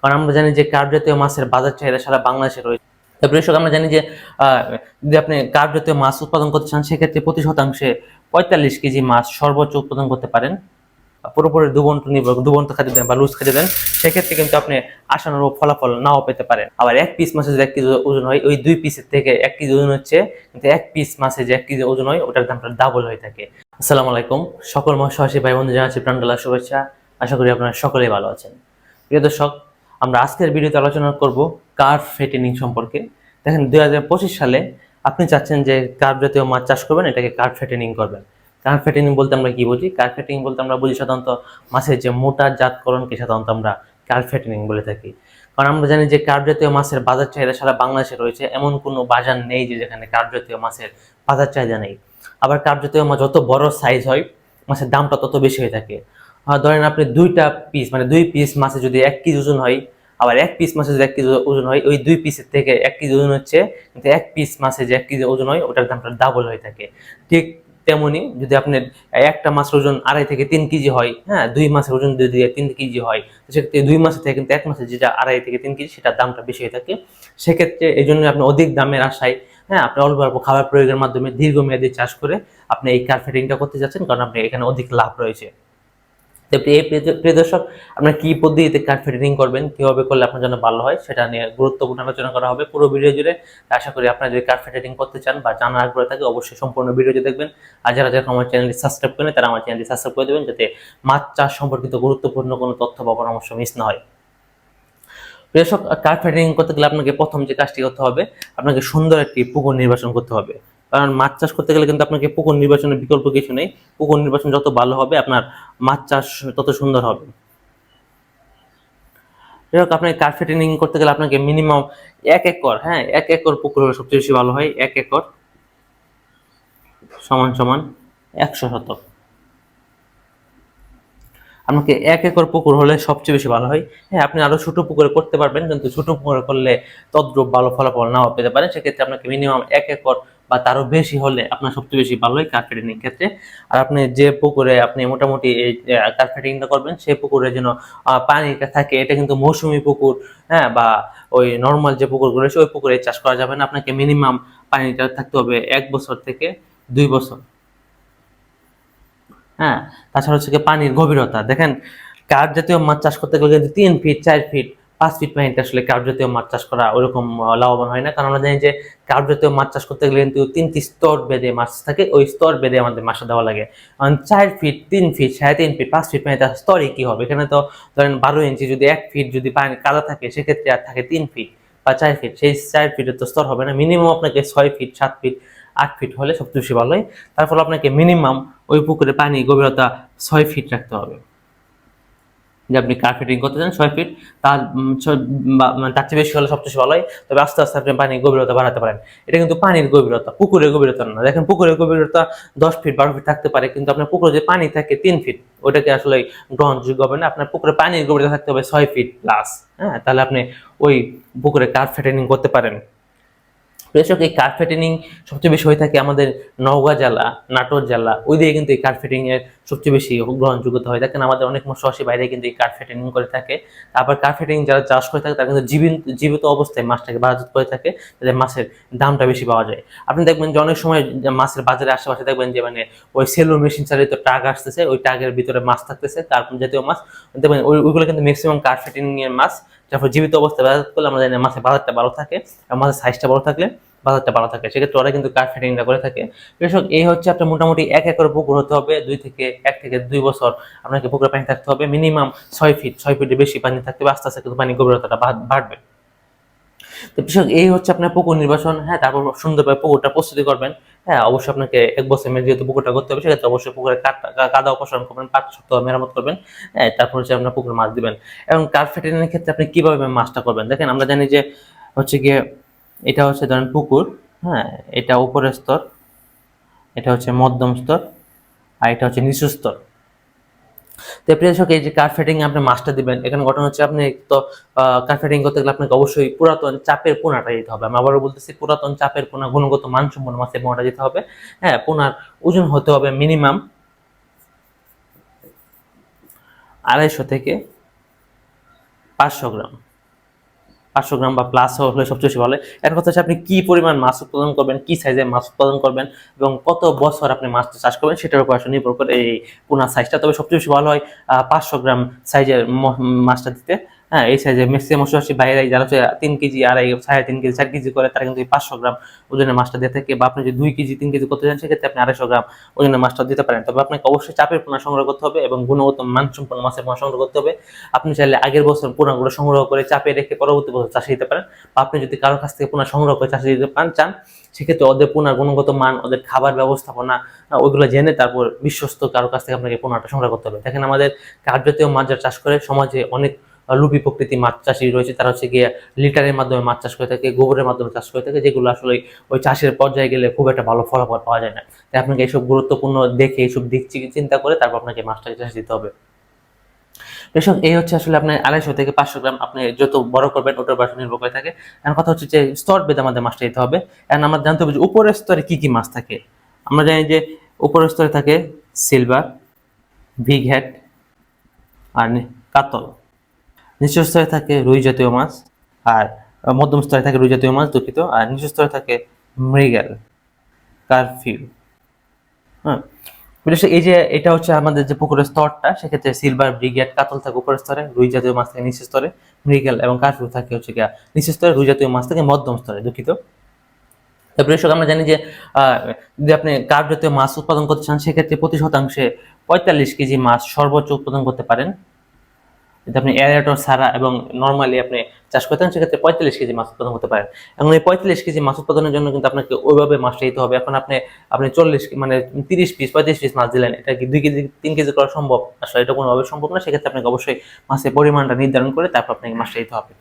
কারণ আমরা জানি যে কার্প জাতীয় মাছের বাজার চাহিদা সারা বাংলাদেশে রয়েছে। তারপরে কৃষক আমরা জানি যে যদি আপনি কার্প জাতীয় মাছ উৎপাদন করতে চান, সেক্ষেত্রে প্রতি শতাংশে পঁয়তাল্লিশ কেজি মাছ সর্বোচ্চ উৎপাদন করতে পারেন। পুরোপুরি দুবন্ত নির্ভর দুবন্ত খাদ্য দেন বা লুজ খাদ্য দেন, সেক্ষেত্রে কিন্তু আপনি আশানুরূপ ফলাফল নাও পেতে পারেন। আবার এক পিস মাছের যদি এক কেজি ওজন হয়, ওই দুই পিসের থেকে এক কেজি ওজন হচ্ছে, কিন্তু এক পিস মাছে যে এক কেজি ওজন হয়, ওটার দামটা ডাবল হয়ে থাকে। আসসালামু আলাইকুম। সকল মৎস্যবাসী ভাই বন্ধু জানাচ্ছি প্রাণডালা শুভেচ্ছা। আশা করি আপনারা সকলেই ভালো আছেন। প্রিয় দর্শক আমরা আজকের ভিডিওতে আলোচনা করব কার্ভ ফেটেনিং সম্পর্কে। দেখেন দু হাজার পঁচিশ সালে আপনি চাচ্ছেন যে কার্ভ জাতীয় মাছ চাষ করবেন, এটাকে কার্ভ ফেটেনিং করবেন। কার্ভ ফেটেনিং বলতে আমরা কি বুঝি? কার্ভ ফেটেনিং বলতে আমরা বুঝি সাধারণত মাছের যে মোটা জাতকরণকে সাধারণত আমরা কার্ভ ফেটেনিং বলে থাকি। কারণ আমরা জানি যে কার্ভ জাতীয় মাছের বাজার চাহিদা সারা বাংলাদেশে রয়েছে, এমন কোনো বাজার নেই যে যেখানে কার্ভ জাতীয় মাছের বাজার চাহিদা নেই। আবার কার্ভ জাতীয় মাছ যত বড় সাইজ হয়, মাছের দামটা তত বেশি হয়ে থাকে। ধরেন আপনি দুইটা পিস মানে দুই পিস মাছে যদি এক কেজি ওজন হয়, আবার এক পিস মাছে যদি এক কেজি ওজন হয়, ওই দুই পিসের থেকে এক কেজি ওজন হচ্ছে, কিন্তু এক পিস মাছে যে এক কেজি ওজন হয়, ওটার দামটা ডাবল হয়ে থাকে। ঠিক তেমনি যদি আপনার একটা মাছের ওজন আড়াই থেকে তিন কেজি হয় হ্যাঁ দুই মাসের ওজন যদি তিন কেজি হয় সেক্ষেত্রে দুই মাসের থেকে কিন্তু এক মাসে যেটা আড়াই থেকে তিন কেজি, সেটার দামটা বেশি হয়ে থাকে। সেক্ষেত্রে এই জন্য আপনি অধিক দামের আশায় হ্যাঁ আপনি অল্প অল্প খাবার প্রয়োগের মাধ্যমে দীর্ঘমেয়াদী চাষ করে আপনি এই কার্পেটিংটা করতে যাচ্ছেন, কারণ আপনি এখানে অধিক লাভ রয়েছে। তো আপনার কি পদ্ধতিতে কার্ড ফিটিং করবেন, কীভাবে করলে আপনার জন্য ভালো হয়, সেটা নিয়ে গুরুত্বপূর্ণ আলোচনা করা হবে পুরো ভিডিও জুড়ে। আশা করি আপনারা যদি কার্ড ফিটিং করতে চান বা জানার আগ্রহ থাকে, অবশ্যই সম্পূর্ণ ভিডিওটি দেখবেন। আর যারা যারা আমার চ্যানেলটি সাবস্ক্রাইব করেন তারা আমার চ্যানেলটি সাবস্ক্রাইব করে দেবেন, যাতে মাছ চাষ সম্পর্কিত গুরুত্বপূর্ণ কোনো তথ্য বা পরামর্শ মিস না হয়। দর্শক কার্ড ফিটিং করতে গেলে আপনাকে প্রথম যে কাজটি করতে হবে, আপনাকে সুন্দর একটি পুকুর নির্বাচন করতে হবে। কারণ মাছ চাষ করতে গেলে কিন্তু আপনাকে পুকুর নির্বাচনের বিকল্প কিছু নেই। পুকুর নির্বাচন যত ভালো হবে, আপনার মাছ চাষ তত সুন্দর হবে। যাই হোক, আপনাকে ফিটিং করতে গেলে আপনাকে মিনিমাম এক একর হ্যাঁ এক একর পুকুর হলে সবচেয়ে বেশি ভালো হয়, এক একর সমান সমান একশো শতক। আপনাকে এক একর পুকুর হলে সবচেয়ে বেশি ভালো হয়। হ্যাঁ আপনি আরও ছোট পুকুরে করতে পারবেন, কিন্তু ছোট পুকুরে করলে তদ্রুপ ভালো ফলাফল নাও পেতে পারেন। সেক্ষেত্রে আপনাকে মিনিমাম এক একর বা তারও বেশি হলে আপনার সবচেয়ে বেশি ভালো হয় কার্পেটিং ক্ষেত্রে। আর আপনি যে পুকুরে আপনি মোটামুটি এই কার্পেটিংটা করবেন, সেই পুকুরে যেন পানিটা থাকে, এটা কিন্তু মৌসুমী পুকুর হ্যাঁ বা ওই নর্মাল যে পুকুরগুলো রয়েছে, ওই পুকুরে চাষ করা যাবে না। আপনাকে মিনিমাম পানিটা থাকতে হবে এক বছর থেকে দুই বছর। হ্যাঁ তাছাড়া হচ্ছে পানির গভীরতা। দেখেন কার্প জাতীয় মাছ চাষ করতে গেলে কিন্তু তিন ফিট চার ফিট পাঁচ ফিট পানিতে আসলে কার্প জাতীয় মাছ চাষ করা ওরকম লাভবান হয় না। কারণ আমরা জানি যে কার্প জাতীয় মাছ চাষ করতে গেলে কিন্তু তিনটি স্তর বেঁধে মাছ থাকে। ওই স্তর বেঁধে আমাদের মাছটা দেওয়া লাগে। চার ফিট তিন ফিট সাড়ে তিন ফিট পাঁচ ফিট পানিতে স্তরে কি হবে? এখানে তো ধরেন বারো ইঞ্চি যদি এক ফিট যদি পানি কাদা থাকে, সেক্ষেত্রে আর থাকে তিন ফিট বা চার ফিট সেই চার ফিটের তো স্তর হবে না। মিনিমাম আপনাকে ছয় ফিট সাত ফিট আট ফিট হলে সবচেয়ে বেশি ভালো হয়। তার ফলে আপনাকে মিনিমাম ওই পুকুরে পানি, গভীরতা ছয় ফিট রাখতে হবে। যে আপনি কার ফিটিং করতে চান, ছয় ফিট তার মানে তার চেয়ে বেশি হলে সবচেয়ে ভালো হয়। তবে আস্তে আস্তে আপনি পানির গভীরতা বাড়াতে পারেন। এটা কিন্তু পানির গভীরতা, পুকুরের গভীরতা না। দেখেন, পুকুরের গভীরতা দশ ফিট বারো ফিট থাকতে পারে, কিন্তু আপনার পুকুরে যে পানি থাকে তিন ফিট ওটাকে আসলে গ্রহণযোগ্য হবে না। আপনার পুকুরে পানির গভীরতা থাকতে হবে ছয় ফিট প্লাস হ্যাঁ তাহলে আপনি ওই পুকুরে কার ফেটেনিং করতে পারেন? কৃষক এই ফেটেনিং সবচেয়ে বেশি হয়ে থাকে আমাদের নওগাঁ জেলা, নাটোর জেলা, ওই দিকে কিন্তু এই কার ফেটিং এর সবচেয়ে বেশি গ্রহণযোগ্যতা হয়ে থাকে। আমাদের অনেক মৎস্যবাসী বাইরে কিন্তু এই কার ফেটেনিং করে থাকে। তারপর কার ফেটিং যারা চাষ করে থাকে, তারা কিন্তু জীবিত জীবিত অবস্থায় মাছটাকে বাজার করে থাকে, যাতে মাছের দামটা বেশি পাওয়া যায়। আপনি দেখবেন যে অনেক সময় মাছের বাজারে আশেপাশে দেখবেন যে মানে ওই সেলো মেশিন চালিত ট্রাক আসতেছে, ওই ট্রাকের ভিতরে মাছ থাকতেছে, তারপর জাতীয় মাছ। দেখবেন ওই, ওইগুলো কিন্তু ম্যাক্সিমাম কার ফেটিং এর মাছ তারপর জীবিত অবস্থায় বাজার করলে জানি মাছের বাজারটা ভালো থাকে, আর মাছের সাইজটা বড় থাকলে। বাজারটা ভালো থাকে। সেক্ষেত্রে ওরা কিন্তু কার ফিটিংটা করে থাকে। কৃষক, এই হচ্ছে আপনার মোটামুটি এক একর পুকুর হতে হবে, দুই থেকে এক থেকে দুই বছর। আপনাকে পুকুরে পানি থাকতে হবে মিনিমাম ছয় ফিট ছয় ফিটের বেশি পানি থাকতে হবে, আস্তে আস্তে কিন্তু পানি গভীরতাটা বাড়বে। তো কৃষক, এই হচ্ছে আপনার পুকুর নির্বাচন হ্যাঁ তারপর সুন্দরভাবে পুকুরটা প্রস্তুতি করবেন। হ্যাঁ অবশ্যই আপনাকে এক বছর মেয়ে যেহেতু পুকুরটা করতে হবে, সেক্ষেত্রে অবশ্যই পুকুরে কাদা অপসারণ করবেন পাঁচ সপ্তাহ মেরামত করবেন। হ্যাঁ তারপর হচ্ছে আপনার পুকুরে মাছ দিবেন। এবং কার ফেটেনের ক্ষেত্রে আপনি কীভাবে মাছটা করবেন? দেখেন, আমরা জানি যে হচ্ছে গিয়ে এটা হচ্ছে ধরেন পুকুর হ্যাঁ এটা উপরের স্তর, এটা হচ্ছে মধ্যম স্তর, আর এটা হচ্ছে নিচু স্তর। তো প্রিয় দর্শক, এই যে কার ফেটিং আপনি মাছটা দিবেন, এখানে ঘটনা হচ্ছে আপনি তো কার ফেটিং করতে গেলে আপনাকে অবশ্যই পুরাতন চাপের পোনাটা দিতে হবে। আমি আবারও বলতেছি, পুরাতন চাপের পোনা গুণগত মানসম্পন্ন মাছের পোনাটা দিতে হবে। হ্যাঁ পোনার ওজন হতে হবে মিনিমাম আড়াইশো থেকে পাঁচশো গ্রাম। পাঁচশো গ্রাম বা প্লাস হলে সবচেয়ে বেশি ভালো। এর কথা হচ্ছে আপনি কি পরিমাণ মাছ উৎপাদন করবেন, কি সাইজের মাছ উৎপাদন করবেন এবং কত বছর আপনি মাছটা চাষ করবেন সেটার উপর আসলে নির্ভর করে এই পোনা সাইজটা তবে সবচেয়ে বেশি ভালো হয় পাঁচশো গ্রাম সাইজের মাছটা দিতে হ্যাঁ এই সাইজে ম্যাক্সিমাম মশাশি বাইরে যারা তিন কেজি, আড়াই, সাড়ে তিন কেজি, চার কেজি করে, তারা কিন্তু পাঁচশো গ্রাম ওজনের মাছটা দিয়ে থাকে। বা আপনি যদি দুই কেজি, তিন কেজি করতে চান, সেক্ষেত্রে আপনি আড়াইশো গ্রাম ওজনের মাছটা দিতে পারেন। তবে আপনাকে অবশ্যই চাপের পোনা সংগ্রহ করতে হবে এবং গুণগত মানসম্পন্ন মাছের পোনা সংগ্রহ করতে হবে। আপনি চাইলে আগের বছর পোনাগুলো সংগ্রহ করে চাপে রেখে পরবর্তী বছর চাষে দিতে পারেন। বা আপনি যদি কারোর কাছ থেকে পোনা সংগ্রহ করে চাষে দিতে পান, চান, সেক্ষেত্রে ওদের পোনার গুণগত মান, ওদের খাবার ব্যবস্থাপনা ওইগুলো জেনে তারপর বিশ্বস্ত কারোর কাছ থেকে আপনাকে পোনাটা সংগ্রহ করতে হবে। দেখেন আমাদের কাঠ জাতীয় মাছ চাষ করে, সমাজে অনেক লুপি প্রকৃতি মাছ চাষি রয়েছে। তারা হচ্ছে গিয়ে লিটারের মাধ্যমে মাছ চাষ করে থাকে, গোবরের মাধ্যমে চাষ করে থাকে, যেগুলো আসলে ওই চাষের পর্যায়ে গেলে খুব একটা ভালো ফলাফল পাওয়া যায় না। তাই আপনাকে এইসব গুরুত্বপূর্ণ দেখে এইসব দিক চিন্তা করে তারপর আপনাকে মাছটাকে চাষ দিতে হবে। এসব এই হচ্ছে আসলে আপনার আড়াইশো থেকে পাঁচশো গ্রাম আপনি যত বড় করবেন, ওটার উপর নির্ভর করে থাকে। এখন কথা হচ্ছে যে স্তর বেঁধে আমাদের মাছটা দিতে হবে। এখন আমরা জানতে হবে যে উপরের স্তরে কি কি মাছ থাকে। আমরা জানি যে উপরের স্তরে থাকে সিলভার হেড আর কাতল। নিচের স্তরে থাকে রুই জাতীয় মাছ আর মধ্যম স্তরে থাকে রুই জাতীয় মাছ দুঃখিত, আর নিচের স্তরে থাকে মৃগেল কারফিউ হ্যাঁ এই যে এটা হচ্ছে আমাদের যে পুকুরের স্তরটা, সেক্ষেত্রে সিলভার ব্রিগেড কাতল থাকে উপরের স্তরে, রুই জাতীয় মাছ থাকে নিচের স্তরে, মৃগেল এবং কারফিউ থাকে হচ্ছে গিয়া নিচের স্তরে, রুই জাতীয় মাছ থাকে মধ্যম স্তরে, দুঃখিত। তারপরে এসব আমরা জানি যে যদি আপনি কার্প জাতীয় মাছ উৎপাদন করতে চান, সেক্ষেত্রে প্রতি শতাংশে পঁয়তাল্লিশ কেজি মাছ সর্বোচ্চ উৎপাদন করতে পারেন। যদি আপনি এয়ারেটর ছাড়া এবং নর্মালি আপনি চাষ করতেন, সেক্ষেত্রে পঁয়তাল্লিশ কেজি মাছ উৎপাদন হতে পারেন এবং এই পঁয়তাল্লিশ কেজি মাছ উৎপাদনের জন্য কিন্তু আপনাকে ওইভাবে মাছটা দিতে হবে। এখন আপনি আপনি চল্লিশ মানে তিরিশ পিস, পঁয়ত্রিশ পিস মাছ দিলেন, এটা কি দুই কেজি, তিন কেজি করা সম্ভব? আসলে এটা কোনোভাবে সম্ভব না। সেক্ষেত্রে আপনাকে অবশ্যই মাছের পরিমাণটা নির্ধারণ করে তারপর আপনাকে মাছটা দিতে হবে।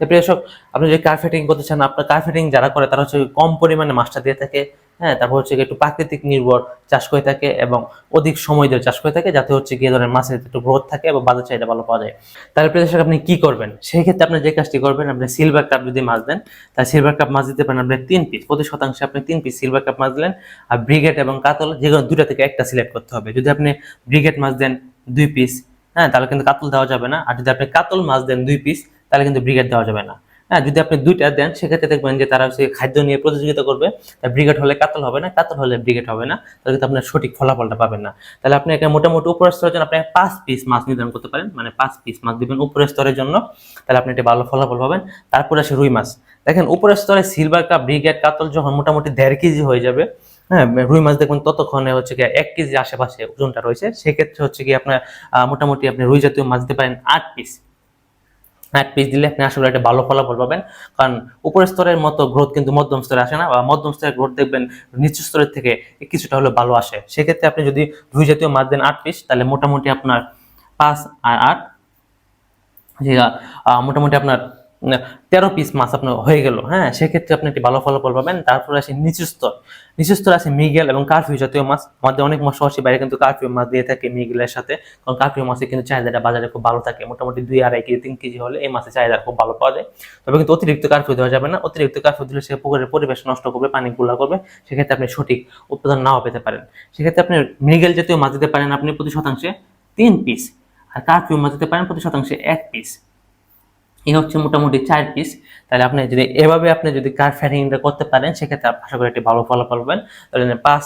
এসব আপনি যদি কার ফিটিং করতে চান, আপনার কার ফিটিং যারা করে, তারা হচ্ছে কম পরিমাণে মাছটা দিয়ে থাকে হ্যাঁ? তারপর হচ্ছে একটু প্রাকৃতিক নির্ভর চাষ করে থাকে এবং অধিক সময় ধরে চাষ করে থাকে, যাতে হচ্ছে গিয়ে ধরনের মাছের একটু গ্রোথ থাকে এবং বাজার চাহিদা ভালো পাওয়া যায়। তারপরে দর্শক, আপনি কি করবেন? সেই ক্ষেত্রে আপনি যে কাজটি করবেন, আপনি সিলভার কাপ যদি মাছ দেন তাহলে সিলভার কাপ মাছ দিতে পারেন আপনি তিন পিস প্রতি শতাংশে আপনি তিন পিস সিলভার কাপ মাছ দিলেন, আর ব্রিগেড এবং কাতল, যে কোনো দুটা থেকে একটা সিলেক্ট করতে হবে। যদি আপনি ব্রিগেড মাছ দেন দুই পিস হ্যাঁ? তাহলে কিন্তু কাতল দেওয়া যাবে না। আর যদি আপনি কাতল মাছ দেন দুই পিস তাহলে কিন্তু ব্রিগেড দেওয়া যাবে না। হ্যাঁ যদি আপনি দুইটা দেন, সেক্ষেত্রে দেখবেন যে তারা হচ্ছে খাদ্য নিয়ে প্রতিযোগিতা করবে। ব্রিগেড হলে কাতল হবে না, কাতল হলে ব্রিগেড হবে না। তাহলে কিন্তু আপনার সঠিক ফলাফলটা পাবেন না। তাহলে আপনি একটা মোটামুটি উপরের স্তরের জন্য আপনি পাঁচ পিস মাছ নির্ধারণ করতে পারেন। মানে পাঁচ পিস মাছ দিবেন উপরের স্তরের জন্য। তাহলে আপনি একটা ভালো ফলাফল পাবেন। তারপরে আসে রুই মাছ। দেখেন, উপরের স্তরে সিলভার কাপ ব্রিগেড কাতল যখন মোটামুটি দেড় কেজি হয়ে যাবে হ্যাঁ রুই মাছ দেখবেন ততক্ষণে হচ্ছে কি এক কেজি আশেপাশে ওজনটা রয়েছে। সেক্ষেত্রে হচ্ছে কি আপনার মোটামুটি আপনি রুই জাতীয় মাছ দিতে পারেন আট পিস এক পিস দিলে আপনি আসলে একটা ভালো ফলাফল পাবেন। কারণ উপরের স্তরের মতো গ্রোথ কিন্তু মধ্যম স্তরে আসে না বা মধ্যম স্তরের গ্রোথ দেখবেন নিচু স্তরের থেকে কিছুটা হলে ভালো আসে। সেক্ষেত্রে আপনি যদি দুই জাতীয় মাছ দেন আট পিস তাহলে মোটামুটি আপনার পাঁচ আর আট মোটামুটি আপনার তেরো পিস মাছ আপনার হয়ে গেল হ্যাঁ? সেক্ষেত্রে আপনি একটি ভালো ফলাফল পাবেন। তারপরে আসে নিচু স্তর নিচু স্তর আছে মিগেল এবং কারফিউ জাতীয় মাছ। আমাদের অনেক মাছ মশাবাসী বাইরে কিন্তু কারফিউ মাছ দিয়ে থাকে মিগেলের সাথে। কারণ কারফিউ মাছের কিন্তু চাহিদাটা বাজারে খুব ভালো থাকে। মোটামুটি দুই আড়াই কেজি, তিন কেজি হলে এই মাছের চাহিদা খুব ভালো পাওয়া যায়। তবে কিন্তু অতিরিক্ত কারফিউ দেওয়া যাবে না। অতিরিক্ত কারফিউ দিলে সে পুকুরের পরিবেশ নষ্ট করবে, পানি গুলা করবে। সেক্ষেত্রে আপনি সঠিক উৎপাদন নাও পেতে পারেন। সেক্ষেত্রে আপনি মৃগেল জাতীয় মাছ দিতে পারেন আপনি প্রতি শতাংশে তিন পিস আর কারফিউ মাছ দিতে পারেন প্রতি শতাংশে এক পিস এই হচ্ছে মোটামুটি চার পিস তাহলে আপনি যদি এভাবে আপনি যদি কার ফ্যাটিংটা করতে পারেন সেক্ষেত্রে আপনি আশা করি একটি ভালো ফলাফল পাবেন। তাহলে পাঁচ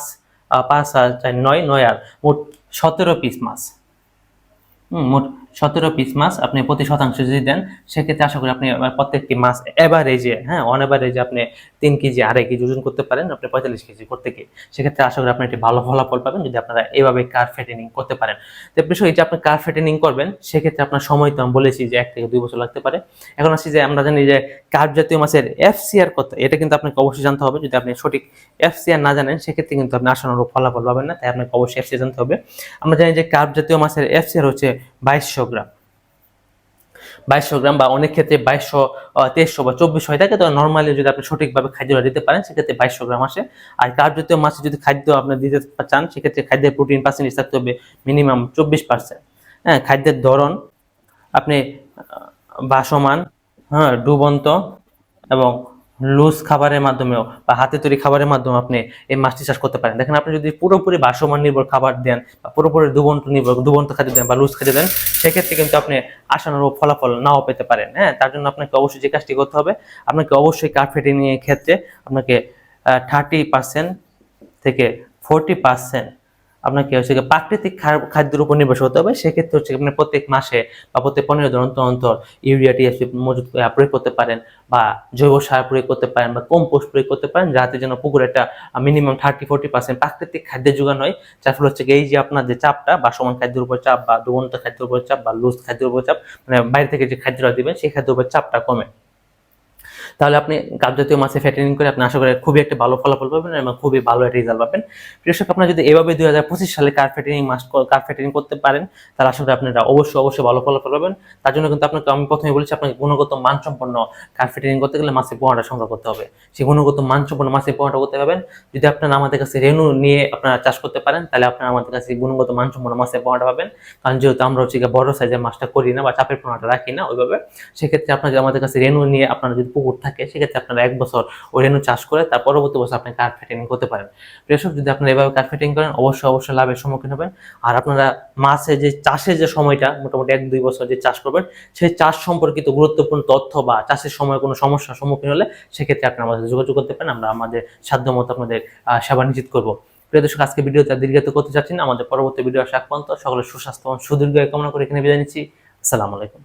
পাঁচ আর চার নয় নয় আর মোট সতেরো পিস মাছ। হুম, মোট সতেরো পিস মাছ আপনি প্রতি শতাংশ যদি দেন, সেক্ষেত্রে আশা করি আপনি প্রত্যেকটি মাছ এভারেজে হ্যাঁ অন এভারেজে আপনি তিন কেজি, আড়াই কেজি ওজন করতে পারেন, আপনি পঁয়তাল্লিশ কেজি করতে গিয়ে। সেক্ষেত্রে আশা করি আপনি একটি ভালো ফলাফল পাবেন যদি আপনারা এইভাবে কার ফেটেনিং করতে পারেন। তো বিষয় যে আপনি কার ফেটেনিং করবেন, সেক্ষেত্রে আপনার সময় তো আমি বলেছি যে এক থেকে দুই বছর লাগতে পারে। এখন আসি যে আমরা জানি যে কার্প জাতীয় মাছের এফসিআর কত, এটা কিন্তু আপনাকে অবশ্যই জানতে হবে। যদি আপনি সঠিক এফসিআর না জানেন, সেক্ষেত্রে কিন্তু আপনি আশানুরূপ ফলাফল পাবেন না, তাই আপনাকে অবশ্যই এফসিআর জানতে হবে। আমরা জানি যে কার্প জাতীয় মাছের এফসিআর হচ্ছে বাইশশো গ্রাম। বাইশশো গ্রাম বা অনেক ক্ষেত্রে বাইশশো তেইশশো বা চব্বিশশো হয়ে। থাকে তো নর্মালি যদি আপনি সঠিকভাবে খাদ্যটা দিতে পারেন সেক্ষেত্রে বাইশশো গ্রাম আসে। আর কার্প জাতীয় মাছে যদি খাদ্য আপনি দিতে চান সেক্ষেত্রে খাদ্যের প্রোটিন পার্সেন্টেজ থাকতে হবে মিনিমাম চব্বিশ পার্সেন্ট হ্যাঁ খাদ্যের ধরন আপনি আহ, ভাসমান হ্যাঁ ডুবন্ত এবং লুজ খাবারের মাধ্যমেও বা হাতে তৈরি খাবারের মাধ্যমে আপনি এই মাছটি চাষ করতে পারেন। দেখেন, আপনি যদি পুরোপুরি ভাসমান নির্ভর খাবার দেন বা পুরোপুরি দুবন্ত নির্ভর, দুবন্ত খাদ্য দেন বা লুজ খাদ্য দেন, সেক্ষেত্রে কিন্তু আপনি আশানুরূপ ফলাফল নাও পেতে পারেন হ্যাঁ? তার জন্য আপনাকে অবশ্যই যে কাজটি করতে হবে, আপনাকে অবশ্যই এর ক্ষেত্রে আপনাকে থার্টি পার্সেন্ট থেকে ফোরটি পার্সেন্ট আপনাকে হচ্ছে প্রাকৃতিক খাদ্যের উপর নির্ভর হতে হবে। সেক্ষেত্রে হচ্ছে আপনি প্রত্যেক মাসে বা প্রত্যেক পনেরো দিন অন্তর অন্তর ইউরিয়া টিএসপি আহ, প্রয়োগ করতে পারেন বা জৈব সার প্রয়োগ করতে পারেন বা কম্পোস্ট প্রয়োগ করতে পারেন যাতে যেন পুকুরে একটা মিনিমাম থার্টি ফোর্টি পার্সেন্ট প্রাকৃতিক খাদ্যের যোগান হয়। যার ফলে হচ্ছে এই যে আপনার যে চাপটা বা সমান খাদ্যের উপর চাপ বা দুবন্ত খাদ্যের উপর চাপ বা লুজ খাদ্যের উপর চাপ মানে বাইরে থেকে যে খাদ্যটা দিবেন সেই খাদ্যের উপর চাপটা কমে। তাহলে আপনি কাপ জাতীয় মাছে ফ্যাটেনিং করে আপনি আশা করি খুবই একটা ভালো ফলাফল পাবেন এবং খুবই ভালো একটা রেজাল্ট পাবেন। কৃষক আপনারা যদি এভাবে দুই হাজার পঁচিশ সালে কার ফ্যাটেনিং মাছ কার ফ্যাটেনিং করতে পারেন, তাহলে আশা করি আপনারা অবশ্যই অবশ্যই ভালো ফলাফল পাবেন। তার জন্য কিন্তু আপনাকে আমি প্রথমে বলেছি, আপনাকে গুণগত মানসম্পন্ন কার ফ্যাটেনিং করতে গেলে মাছের পোহাটা সংগ্রহ করতে হবে। সেই গুণগত মানসম্পন্ন মাছের পোহাটা করতে পারবেন। যদি আপনারা আমাদের কাছে রেনু নিয়ে আপনারা চাষ করতে পারেন, তাহলে আপনারা আমাদের কাছে গুণগত মানসম্পন্ন মাছের পোহাটা পাবেন। কারণ যেহেতু আমরা হচ্ছে বড় সাইজের মাছটা করি না বা চাপের পোনাটা রাখি না ওইভাবে, সেক্ষেত্রে আপনার আমাদের কাছে রেনু নিয়ে আপনার যদি পুকুর সেক্ষেত্রে আপনারা এক বছর ওই রেনু চাষ করে তার পরবর্তী বছর আপনি কার্ড ফিটিং করতে পারেন। কৃষক যদি আপনারা এভাবে কার্ড ফিটিং করেন, অবশ্যই অবশ্যই লাভের সম্মুখীন হবেন। আর আপনারা মাছের যে চাষের যে সময়টা, মোটামুটি এক, দুই বছর যে চাষ করবেন, সেই চাষ সম্পর্কিত গুরুত্বপূর্ণ তথ্য বা চাষের সময় কোনো সমস্যার সম্মুখীন হলে সেক্ষেত্রে আপনি আমাদের যোগাযোগ করতে পারেন। আমরা আমাদের সাধ্য মতো আপনাদের সেবা নিশ্চিত করব। প্রিয় দর্শক, আজকে ভিডিওতে আর দীর্ঘায়িত করতে চাচ্ছি না। আমাদের পরবর্তী ভিডিও আসা পর্যন্ত সকলের সুস্বাস্থ্য এবং সুদীর্ঘ কামনা করে এখানে বিদায় নিচ্ছি। আসসালামু আলাইকুম।